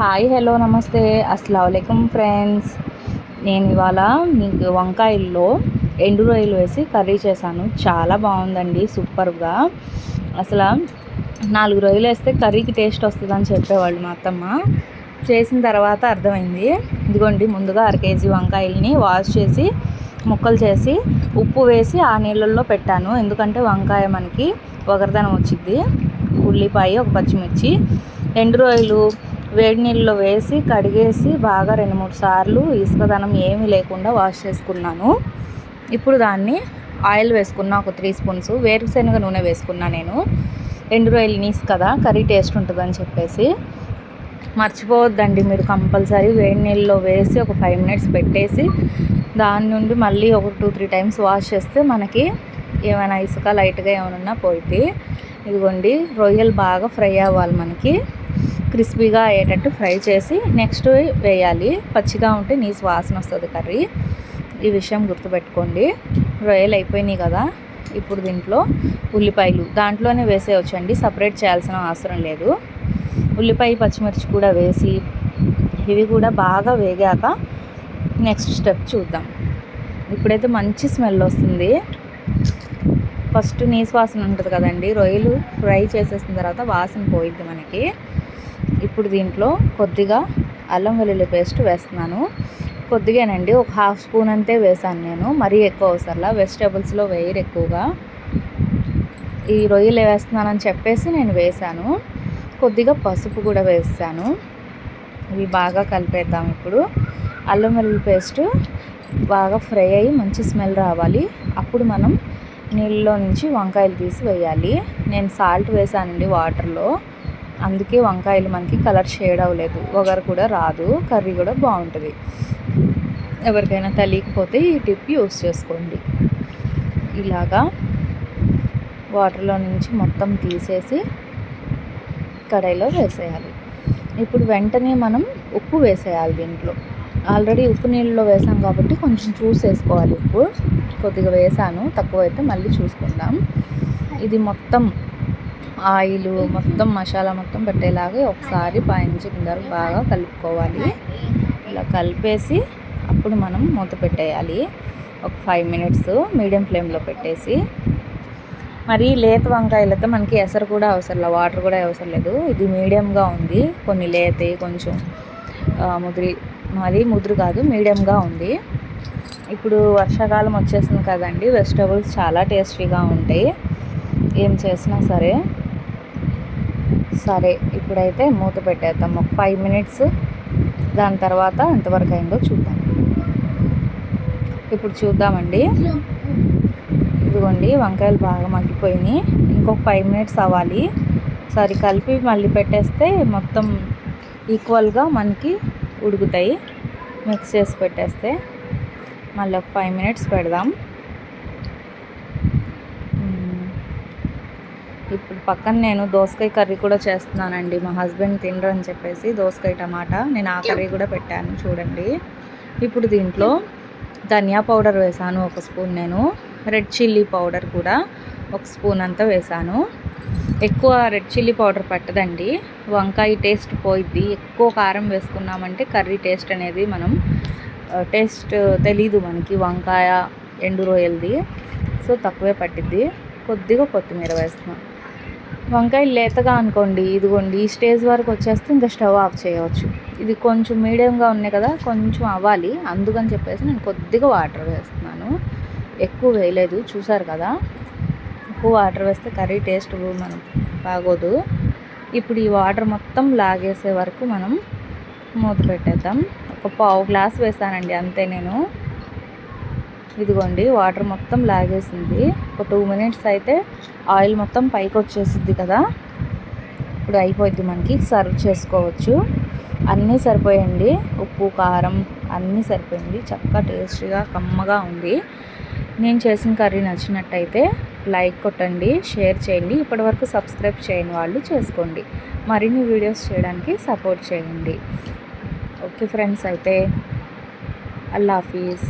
Hi hello నమస్తే. అస్సలం friends. నేను ఇవాళ మీకు వంకాయల్లో ఎండు రొయ్యలు వేసి కర్రీ చేశాను. చాలా బాగుందండి సూపర్గా. అసలు నాలుగు రొయ్యలు వేస్తే కర్రీకి టేస్ట్ వస్తుందని చెప్పేవాళ్ళు మా అత్తమ్మ. చేసిన తర్వాత అర్థమైంది. ఇదిగోండి ముందుగా అర కేజీ వంకాయల్ని వాష్ చేసి ముక్కలు చేసి ఉప్పు వేసి ఆ నీళ్ళల్లో పెట్టాను. ఎందుకంటే వంకాయ మనకి ఒకరిదనం వచ్చింది ఉల్లిపాయ ఒక పచ్చిమిర్చి ఎండు రొయ్యలు వేడి నీళ్ళలో వేసి కడిగేసి బాగా రెండు మూడు సార్లు ఇసుకదనం ఏమీ లేకుండా వాష్ చేసుకున్నాను. ఇప్పుడు దాన్ని ఆయిల్ వేసుకున్న ఒక త్రీ స్పూన్స్ వేరుశనగ నూనె వేసుకున్నా నేను. ఎండు రొయ్యలు నీస్ కదా కర్రీ టేస్ట్ ఉంటుందని చెప్పేసి. మర్చిపోవద్దండి మీరు కంపల్సరీ వేడి నీళ్ళలో వేసి ఒక ఫైవ్ మినిట్స్ పెట్టేసి దాని నుండి మళ్ళీ ఒక టూ త్రీ టైమ్స్ వాష్ చేస్తే మనకి ఏమైనా ఇసుక లైట్గా ఏమైనా పోయితే ఇదిగోండి రొయ్యలు బాగా ఫ్రై అవ్వాలి మనకి. క్రిస్పీగా అయ్యేటట్టు ఫ్రై చేసి నెక్స్ట్ వేయాలి. పచ్చిగా ఉంటే నీసు వాసన వస్తుంది కర్రీ. ఈ విషయం గుర్తుపెట్టుకోండి. రొయ్యలు అయిపోయినాయి కదా. ఇప్పుడు దీంట్లో ఉల్లిపాయలు దాంట్లోనే వేసేయచ్చండి. సపరేట్ చేయాల్సిన అవసరం లేదు. ఉల్లిపాయ పచ్చిమిర్చి కూడా వేసి ఇవి కూడా బాగా వేగాక నెక్స్ట్ స్టెప్ చూద్దాం. ఇప్పుడైతే మంచి స్మెల్ వస్తుంది. ఫస్ట్ నీసు వాసన ఉంటుంది కదండి. రొయ్యలు ఫ్రై చేసేసిన తర్వాత వాసన పోయిద్ది మనకి. ఇప్పుడు దీంట్లో కొద్దిగా అల్లం వెల్లుల్లి పేస్ట్ వేస్తున్నాను. కొద్దిగానండి ఒక హాఫ్ స్పూన్ అంతే వేసాను నేను. మరీ ఎక్కువ అవసరంలా. వెజిటేబుల్స్లో వేయరు ఎక్కువగా. ఈ రొయ్యలు వేస్తున్నానని చెప్పేసి నేను వేసాను కొద్దిగా పసుపు కూడా వేస్తాను ఇవి బాగా కలిపేద్దాం ఇప్పుడు. అల్లం వెల్లుల్లి పేస్ట్ బాగా ఫ్రై అయ్యి మంచి స్మెల్ రావాలి. అప్పుడు మనం నీళ్ళలో నుంచి వంకాయలు తీసి వేయాలి. నేను సాల్ట్ వేసానండి వాటర్లో. అందుకే వంకాయలు మనకి కలర్ షేడ్ అవ్వలేదు. ఒగరు కూడా రాదు. కర్రీ కూడా బాగుంటుంది. ఎవరికైనా తెలియకపోతే ఈ టిప్ యూస్ చేసుకోండి. ఇలాగా వాటర్లో నుంచి మొత్తం తీసేసి కడాయిలో వేసేయాలి. ఇప్పుడు వెంటనే మనం ఉప్పు వేసేయాలి దీంట్లో. ఆల్రెడీ ఉప్పు నీళ్ళలో వేసాం కాబట్టి కొంచెం చూసి వేసుకోవాలి ఉప్పు. కొద్దిగా వేసాను. తక్కువ అయితే మళ్ళీ చూసుకుందాం. ఇది మొత్తం ఆయిల్ మొత్తం మసాలా మొత్తం పెట్టేలాగా ఒకసారి పైనుంచి కింద బాగా కలుపుకోవాలి. ఇలా కలిపేసి అప్పుడు మనం మూత పెట్టేయాలి. ఒక ఫైవ్ మినిట్స్ మీడియం ఫ్లేమ్లో పెట్టేసి. మరి లేత వంకాయలతో మనకి ఎసరు కూడా అవసరం వాటర్ కూడా అవసరం లేదు. ఇది మీడియంగా ఉంది. కొన్ని లేత కొంచెం ముదిరి మరి ముదురు కాదు మీడియంగా ఉంది. ఇప్పుడు వర్షాకాలం వచ్చేసింది కదండి వెజిటబుల్స్ చాలా టేస్టీగా ఉంటాయి. ఏం చేసినా సరే సరే ఇప్పుడైతే మూత పెట్టేద్దాం. ఒక ఫైవ్ మినిట్స్ దాని తర్వాత ఎంతవరకు అయిందో చూద్దాం. ఇప్పుడు చూద్దామండి. ఇదిగోండి వంకాయలు బాగా మగ్గిపోయినాయి. ఇంకొక ఫైవ్ మినిట్స్ అవ్వాలి. సరే కలిపి మళ్ళీ పెట్టేస్తే మొత్తం ఈక్వల్గా మనకి ఉడుకుతాయి. మిక్స్ చేసి పెట్టేస్తే మళ్ళీ ఒక ఫైవ్ మినిట్స్ పెడదాం. ఇప్పుడు పక్కన నేను దోసకాయ కర్రీ కూడా చేస్తున్నానండి. మా హస్బెండ్ తినరు అని చెప్పేసి దోసకాయ టమాటా. నేను ఆ కర్రీ కూడా పెట్టాను చూడండి. ఇప్పుడు దీంట్లో ధనియా పౌడర్ వేసాను ఒక స్పూన్ నేను. రెడ్ చిల్లీ పౌడర్ కూడా ఒక స్పూన్ అంతా వేసాను. ఎక్కువ రెడ్ చిల్లీ పౌడర్ పట్టదండి. వంకాయ టేస్ట్ పోయిద్ది. ఎక్కువ కారం వేసుకున్నామంటే కర్రీ టేస్ట్ అనేది మనం టేస్ట్ తెలీదు మనకి. వంకాయ ఎండు రొయ్యలది. సో తక్కువే పట్టిద్ది. కొద్దిగా కొత్తిమీర వేస్తున్నాం. వంకాయలు లేతగా అనుకోండి ఇదిగోండి ఈ స్టేజ్ వరకు వచ్చేస్తే ఇంకా స్టవ్ ఆఫ్ చేయవచ్చు. ఇది కొంచెం మీడియంగా ఉన్నాయి కదా కొంచెం అవ్వాలి. అందుకని చెప్పేసి నేను కొద్దిగా వాటర్ వేస్తున్నాను. ఎక్కువ వేయలేదు చూసారు కదా? ఎక్కువ వాటర్ వేస్తే కర్రీ టేస్ట్ మనం బాగోదు. ఇప్పుడు ఈ వాటర్ మొత్తం లాగేసే వరకు మనం మూత పెట్టేద్దాం. ఒక పావు గ్లాస్ వేసానండి అంతే నేను. ఇదిగోండి వాటర్ మొత్తం లాగేసింది. ఒక టూ మినిట్స్ అయితే ఆయిల్ మొత్తం పైకి వచ్చేసింది కదా. ఇప్పుడు అయిపోద్ది మనకి సర్వ్ చేసుకోవచ్చు. అన్నీ సరిపోయండి. ఉప్పు కారం అన్నీ సరిపోయింది. చక్కగా టేస్టీగా కమ్మగా ఉంది. నేను చేసిన కర్రీ నచ్చినట్టయితే లైక్ కొట్టండి షేర్ చేయండి. ఇప్పటివరకు సబ్స్క్రైబ్ చేయని వాళ్ళు చేసుకోండి. మరిన్ని వీడియోస్ చేయడానికి సపోర్ట్ చేయండి. ఓకే ఫ్రెండ్స్ అయితే అల్లా హాఫీజ్.